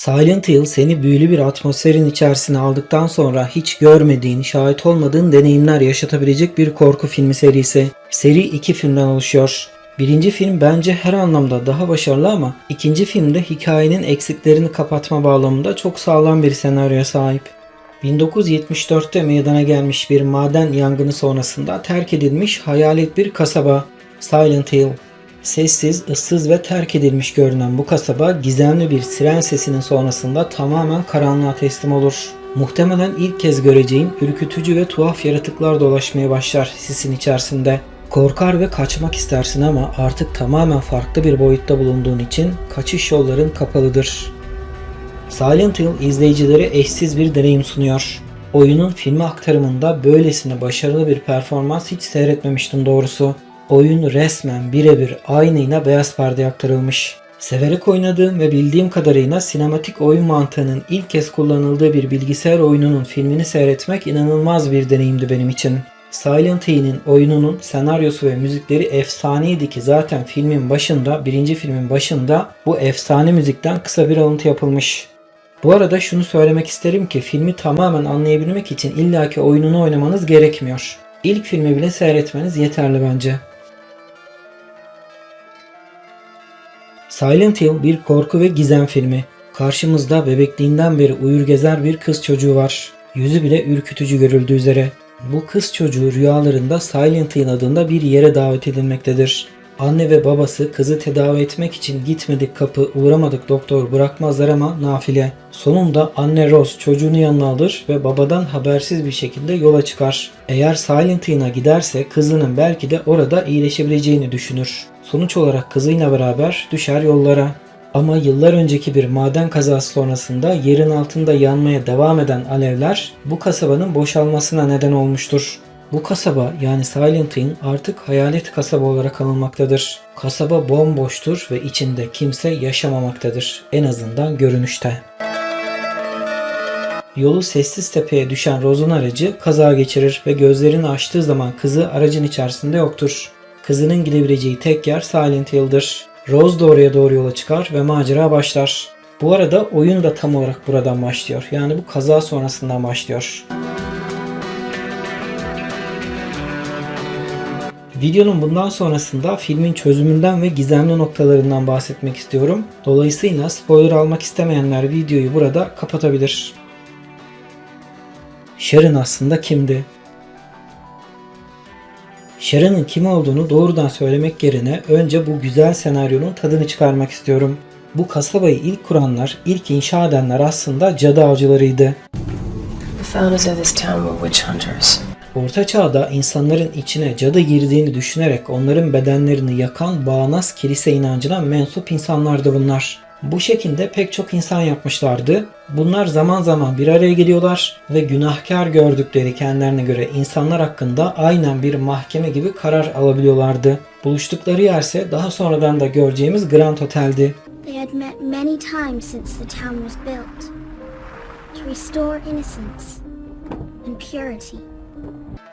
Silent Hill seni büyülü bir atmosferin içerisine aldıktan sonra hiç görmediğin, şahit olmadığın deneyimler yaşatabilecek bir korku filmi serisi. Seri iki filmden oluşuyor. Birinci film bence her anlamda daha başarılı ama ikinci filmde hikayenin eksiklerini kapatma bağlamında çok sağlam bir senaryoya sahip. 1974'te meydana gelmiş bir maden yangını sonrasında terk edilmiş hayalet bir kasaba Silent Hill. Sessiz, ıssız ve terk edilmiş görünen bu kasaba gizemli bir siren sesinin sonrasında tamamen karanlığa teslim olur. Muhtemelen ilk kez göreceğin ürkütücü ve tuhaf yaratıklar dolaşmaya başlar sisin içerisinde. Korkar ve kaçmak istersin ama artık tamamen farklı bir boyutta bulunduğun için kaçış yolların kapalıdır. Silent Hill izleyicilere eşsiz bir deneyim sunuyor. Oyunun filme aktarımında böylesine başarılı bir performans hiç seyretmemiştim doğrusu. Oyun resmen birebir aynıyla beyaz perdeye aktarılmış. Severek oynadığım ve bildiğim kadarıyla sinematik oyun mantığının ilk kez kullanıldığı bir bilgisayar oyununun filmini seyretmek inanılmaz bir deneyimdi benim için. Silent Hill'in oyununun senaryosu ve müzikleri efsaneydi ki zaten filmin başında, birinci filmin başında bu efsane müzikten kısa bir alıntı yapılmış. Bu arada şunu söylemek isterim ki filmi tamamen anlayabilmek için illaki oyununu oynamanız gerekmiyor. İlk filmi bile seyretmeniz yeterli bence. Silent Hill bir korku ve gizem filmi. Karşımızda bebekliğinden beri uyur gezer bir kız çocuğu var. Yüzü bile ürkütücü görüldüğü üzere. Bu kız çocuğu rüyalarında Silent Hill adında bir yere davet edilmektedir. Anne ve babası kızı tedavi etmek için gitmedik kapı uğramadık doktor bırakmazlar ama nafile. Sonunda anne Rose çocuğunu yanına alır ve babadan habersiz bir şekilde yola çıkar. Eğer Silent Hill'a giderse kızının belki de orada iyileşebileceğini düşünür. Sonuç olarak kızıyla beraber düşer yollara. Ama yıllar önceki bir maden kazası sonrasında yerin altında yanmaya devam eden alevler bu kasabanın boşalmasına neden olmuştur. Bu kasaba yani Silent Hill artık hayalet kasaba olarak anılmaktadır. Kasaba bomboştur ve içinde kimse yaşamamaktadır. En azından görünüşte. Yolu sessiz tepeye düşen Rose'un aracı kaza geçirir ve gözlerini açtığı zaman kızı aracın içerisinde yoktur. Kızının gidebileceği tek yer Silent Hill'dir. Rose da doğru yola çıkar ve macera başlar. Bu arada oyun da tam olarak buradan başlıyor. Yani bu kaza sonrasından başlıyor. Videonun bundan sonrasında filmin çözümünden ve gizemli noktalarından bahsetmek istiyorum. Dolayısıyla spoiler almak istemeyenler videoyu burada kapatabilir. Sharon aslında kimdi? Sharon'ın kim olduğunu doğrudan söylemek yerine önce bu güzel senaryonun tadını çıkarmak istiyorum. Bu kasabayı ilk kuranlar, ilk inşa edenler aslında cadı avcılarıydı. The founders of this town were witch hunters. Orta çağda insanların içine cadı girdiğini düşünerek onların bedenlerini yakan bağnaz kilise inancına mensup insanlardı bunlar. Bu şekilde pek çok insan yapmışlardı. Bunlar zaman zaman bir araya geliyorlar ve günahkar gördükleri kendilerine göre insanlar hakkında aynen bir mahkeme gibi karar alabiliyorlardı. Buluştukları yerse daha sonradan da göreceğimiz Grand Hotel'di. They had met many times since the town was built to restore innocence and purity.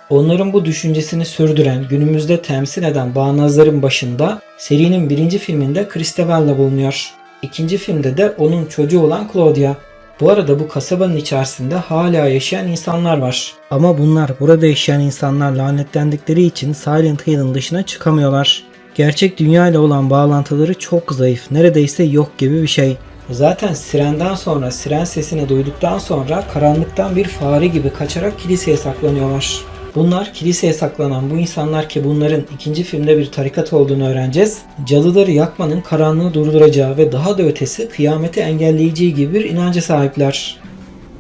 Onların bu düşüncesini sürdüren, günümüzde temsil eden bağnazların başında serinin birinci filminde Christabel'la bulunuyor. İkinci filmde de onun çocuğu olan Claudia. Bu arada bu kasabanın içerisinde hala yaşayan insanlar var. Ama bunlar burada yaşayan insanlar lanetlendikleri için Silent Hill'in dışına çıkamıyorlar. Gerçek dünya ile olan bağlantıları çok zayıf, neredeyse yok gibi bir şey. Zaten sirenden sonra, siren sesini duyduktan sonra karanlıktan bir fare gibi kaçarak kiliseye saklanıyorlar. Bunlar kiliseye saklanan bu insanlar ki bunların ikinci filmde bir tarikat olduğunu öğreneceğiz. Cadıları yakmanın karanlığı durduracağı ve daha da ötesi kıyameti engelleyeceği gibi bir inanca sahipler.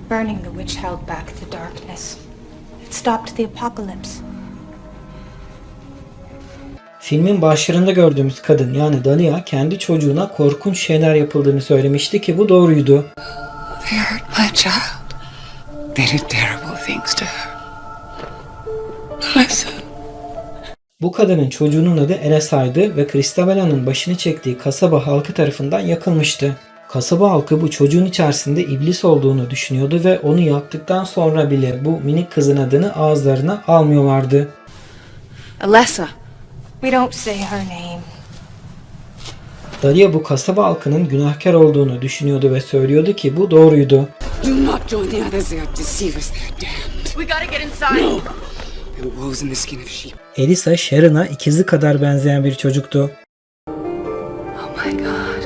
Burning the witch held back the darkness. It stopped the apocalypse. Filmin başlarında gördüğümüz kadın yani Dalia kendi çocuğuna korkunç şeyler yapıldığını söylemişti ki bu doğruydu. They hurt my child. They did terrible things to her. Bu kadının çocuğunun adı Enesa'ydı ve Christabela'nın başını çektiği kasaba halkı tarafından yakılmıştı. Kasaba halkı bu çocuğun içerisinde iblis olduğunu düşünüyordu ve onu yaktıktan sonra bile bu minik kızın adını ağızlarına almıyorlardı. Alessa. We don't say her name. Dalia bu kasaba halkının günahkar olduğunu düşünüyordu ve söylüyordu ki bu doğruydu. Do not join the others. They are deceivers. They are damned. We gotta get inside. No. They were wolves in the skin of sheep. Elisa Sharon'a ikizi kadar benzeyen bir çocuktu. Oh my god.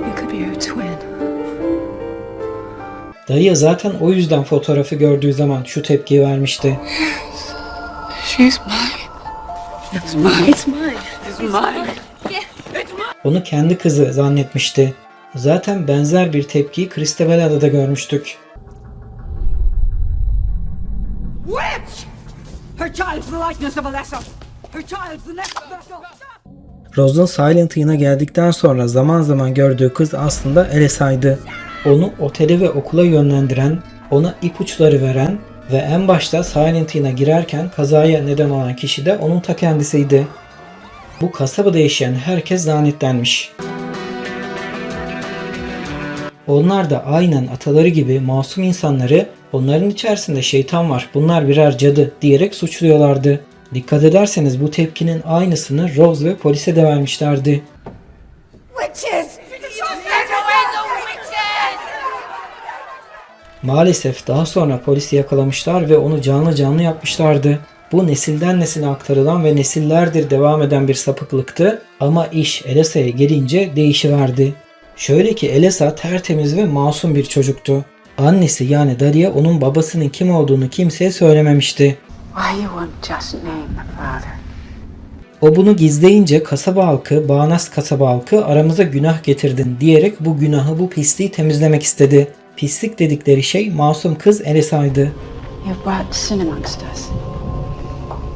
You could be your twin. Dalia zaten o yüzden fotoğrafı gördüğü zaman şu tepkiyi vermişti. She's mine. It's mine. It's mine. It's mine. Onu kendi kızı zannetmişti. Zaten benzer bir tepkiyi Christabela'da da görmüştük. Witch! Her child's the likeness of Alessa. Her child's the next vessel. Rose'un Silent Hill'e geldikten sonra zaman zaman gördüğü kız aslında Elisa'ydı. Onu otele ve okula yönlendiren, ona ipuçları veren ve en başta Silent girerken kazaya neden olan kişi de onun ta kendisiydi. Bu kasabada yaşayan herkes lanetlenmiş. Onlar da aynen ataları gibi masum insanları onların içerisinde şeytan var bunlar birer cadı diyerek suçluyorlardı. Dikkat ederseniz bu tepkinin aynısını Rose ve polise de vermişlerdi. Witches! Maalesef daha sonra polisi yakalamışlar ve onu canlı canlı yapmışlardı. Bu nesilden nesile aktarılan ve nesillerdir devam eden bir sapıklıktı ama iş Elisa'ya gelince değişiverdi. Şöyle ki Elisa tertemiz ve masum bir çocuktu. Annesi yani Dalia onun babasının kim olduğunu kimseye söylememişti. O bunu gizleyince kasaba halkı, bağnaz kasaba halkı aramıza günah getirdin diyerek bu günahı bu pisliği temizlemek istedi. Pislik dedikleri şey masum kız Elisa'ydı. You've brought sin amongst us.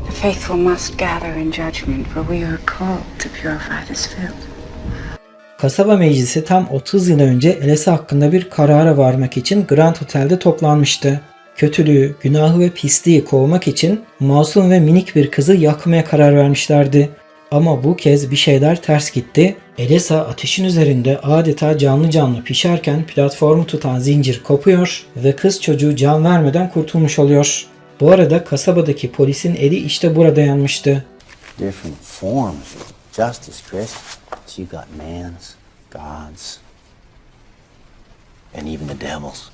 The faithful must gather in judgment, for we are called to purify this field. Kasaba meclisi tam 30 yıl önce Elisa hakkında bir karara varmak için Grand Hotel'de toplanmıştı. Kötülüğü, günahı ve pisliği kovmak için masum ve minik bir kızı yakmaya karar vermişlerdi. Ama bu kez bir şeyler ters gitti. Elisa ateşin üzerinde adeta canlı canlı pişerken platformu tutan zincir kopuyor ve kız çocuğu can vermeden kurtulmuş oluyor. Bu arada kasabadaki polisin eli işte burada yanmıştı. different forms of justice, Chris. So you got man's, God's, and even the devil's.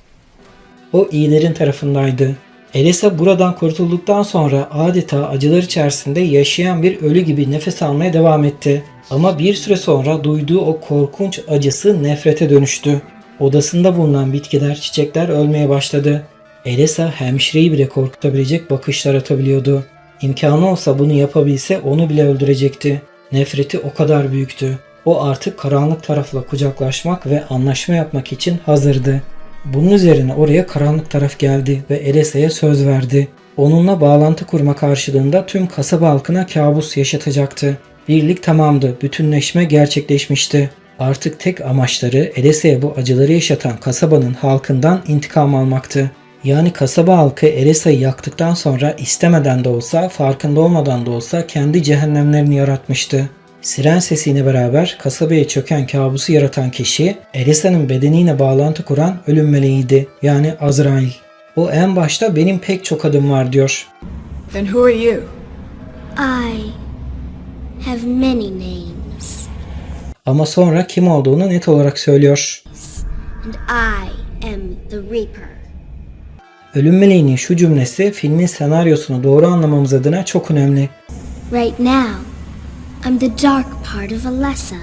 O iyilerin tarafındaydı. Elisa buradan kurtulduktan sonra adeta acılar içerisinde yaşayan bir ölü gibi nefes almaya devam etti. Ama bir süre sonra duyduğu o korkunç acısı nefrete dönüştü. Odasında bulunan bitkiler, çiçekler ölmeye başladı. Elisa hemşireyi bile korkutabilecek bakışlar atabiliyordu. İmkanı olsa bunu yapabilse onu bile öldürecekti. Nefreti o kadar büyüktü. O artık karanlık tarafla kucaklaşmak ve anlaşma yapmak için hazırdı. Bunun üzerine oraya karanlık taraf geldi ve Elisa'ya söz verdi. Onunla bağlantı kurma karşılığında tüm kasaba halkına kabus yaşatacaktı. Birlik tamamdı, bütünleşme gerçekleşmişti. Artık tek amaçları Elisa'ya bu acıları yaşatan kasabanın halkından intikam almaktı. Yani kasaba halkı Elisa'yı yaktıktan sonra istemeden de olsa, farkında olmadan da olsa kendi cehennemlerini yaratmıştı. Siren sesiyle beraber kasabaya çöken kabusu yaratan kişi Elisa'nın bedeniyle bağlantı kuran ölüm meleğiydi yani Azrail. O en başta benim pek çok adım var diyor. Then who are you? I have many names, Ama sonra kim olduğunu net olarak söylüyor. and I am the Reaper. Ölüm meleğinin şu cümlesi filmin senaryosunu doğru anlamamız adına çok önemli. Right now, I'm the dark part of Alessa.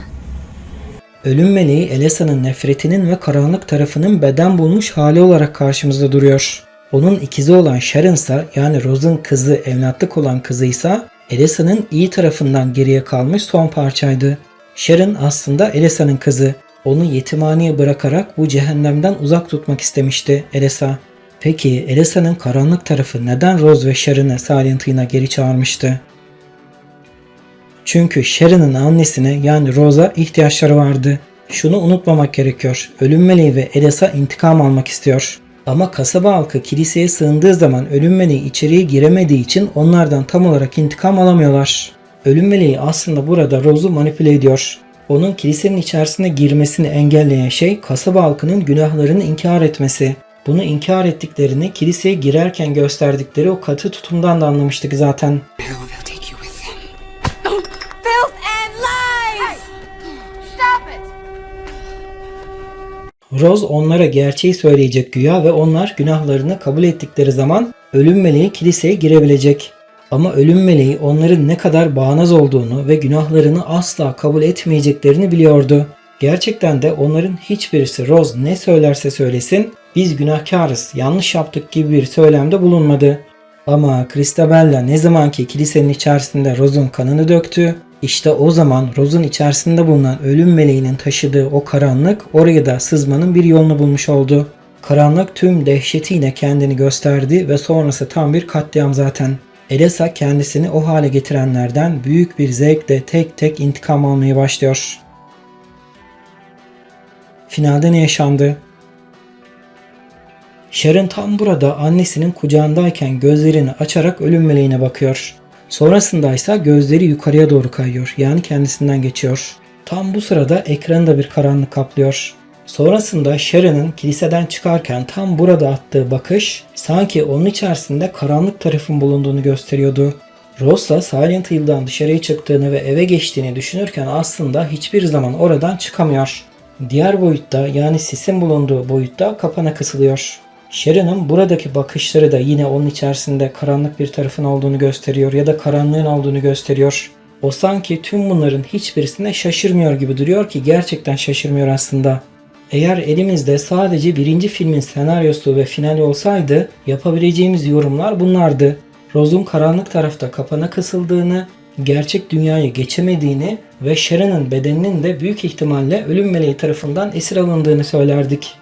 Ölüm meleği Elisa'nın nefretinin ve karanlık tarafının beden bulmuş hali olarak karşımızda duruyor. Onun ikizi olan Sharon ise yani Rose'un kızı evlatlık olan kızıysa Elisa'nın iyi tarafından geriye kalmış son parçaydı. Sharon aslında Elisa'nın kızı. Onu yetimhaneye bırakarak bu cehennemden uzak tutmak istemişti Elisa. Peki Elisa'nın karanlık tarafı neden Rose ve Sharon'ı Silent geri çağırmıştı? Çünkü Sharon'ın annesine yani Rose'a ihtiyaçları vardı. Şunu unutmamak gerekiyor. Ölüm meleği ve Elisa intikam almak istiyor. Ama kasaba halkı kiliseye sığındığı zaman ölüm meleği içeriye giremediği için onlardan tam olarak intikam alamıyorlar. Ölüm meleği aslında burada Rose'u manipüle ediyor. Onun kilisenin içerisine girmesini engelleyen şey kasaba halkının günahlarını inkar etmesi. Bunu inkar ettiklerini kiliseye girerken gösterdikleri o katı tutumdan da anlamıştık zaten. Rose onlara gerçeği söyleyecek güya ve onlar günahlarını kabul ettikleri zaman ölüm meleği kiliseye girebilecek. Ama ölüm meleği onların ne kadar bağnaz olduğunu ve günahlarını asla kabul etmeyeceklerini biliyordu. Gerçekten de onların hiçbirisi Rose ne söylerse söylesin biz günahkarız, yanlış yaptık gibi bir söylemde bulunmadı. Ama Christabella ne zamanki kilisenin içerisinde Rose'un kanını döktü, işte o zaman Rose'un içerisinde bulunan ölüm meleğinin taşıdığı o karanlık oraya da sızmanın bir yolunu bulmuş oldu. Karanlık tüm dehşetiyle kendini gösterdi ve sonrası tam bir katliam zaten. Elesa kendisini o hale getirenlerden büyük bir zevkle tek tek intikam almaya başlıyor. Finalde ne yaşandı? Sharon tam burada annesinin kucağındayken gözlerini açarak ölüm meleğine bakıyor. Sonrasında ise gözleri yukarıya doğru kayıyor. Yani kendisinden geçiyor. Tam bu sırada ekranı da bir karanlık kaplıyor. Sonrasında Sharon'ın kiliseden çıkarken tam burada attığı bakış sanki onun içerisinde karanlık tarafın bulunduğunu gösteriyordu. Rose da Silent Hill'dan dışarıya çıktığını ve eve geçtiğini düşünürken aslında hiçbir zaman oradan çıkamıyor. Diğer boyutta yani sisin bulunduğu boyutta kapana kısılıyor. Sharon'ın buradaki bakışları da yine onun içerisinde karanlık bir tarafın olduğunu gösteriyor ya da karanlığın olduğunu gösteriyor. O sanki tüm bunların hiçbirisine şaşırmıyor gibi duruyor ki gerçekten şaşırmıyor aslında. Eğer elimizde sadece birinci filmin senaryosu ve finali olsaydı yapabileceğimiz yorumlar bunlardı. Rose'un karanlık tarafta kapana kısıldığını, gerçek dünyayı geçemediğini ve Sharon'ın bedeninin de büyük ihtimalle ölüm meleği tarafından esir alındığını söylerdik.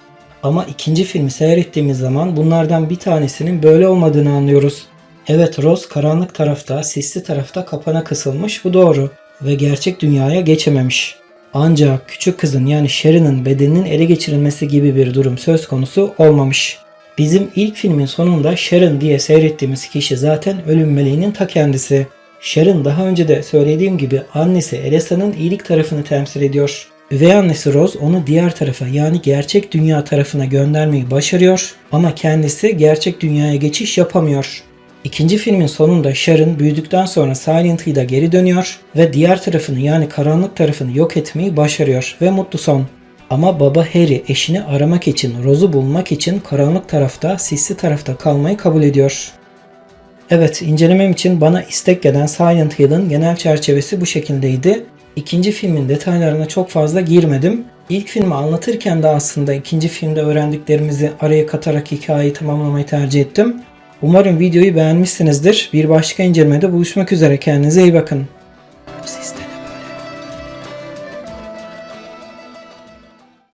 Ama ikinci filmi seyrettiğimiz zaman bunlardan bir tanesinin böyle olmadığını anlıyoruz. Evet Rose karanlık tarafta, sisli tarafta kapana kısılmış bu doğru ve gerçek dünyaya geçememiş. Ancak küçük kızın yani Sharon'ın bedeninin ele geçirilmesi gibi bir durum söz konusu olmamış. Bizim ilk filmin sonunda Sharon diye seyrettiğimiz kişi zaten ölüm meleğinin ta kendisi. Sharon daha önce de söylediğim gibi annesi Elisa'nın iyilik tarafını temsil ediyor. Üvey annesi Rose onu diğer tarafa yani gerçek dünya tarafına göndermeyi başarıyor ama kendisi gerçek dünyaya geçiş yapamıyor. İkinci filmin sonunda Sharon büyüdükten sonra Silent Hill'a geri dönüyor ve diğer tarafını yani karanlık tarafını yok etmeyi başarıyor ve mutlu son. Ama baba Harry eşini aramak için, Rose'u bulmak için karanlık tarafta, sisli tarafta kalmayı kabul ediyor. Evet, incelemem için bana istek gelen Silent Hill'ın genel çerçevesi bu şekildeydi. İkinci filmin detaylarına çok fazla girmedim. İlk filmi anlatırken de aslında ikinci filmde öğrendiklerimizi araya katarak hikayeyi tamamlamayı tercih ettim. Umarım videoyu beğenmişsinizdir. Bir başka incelemede buluşmak üzere. Kendinize iyi bakın.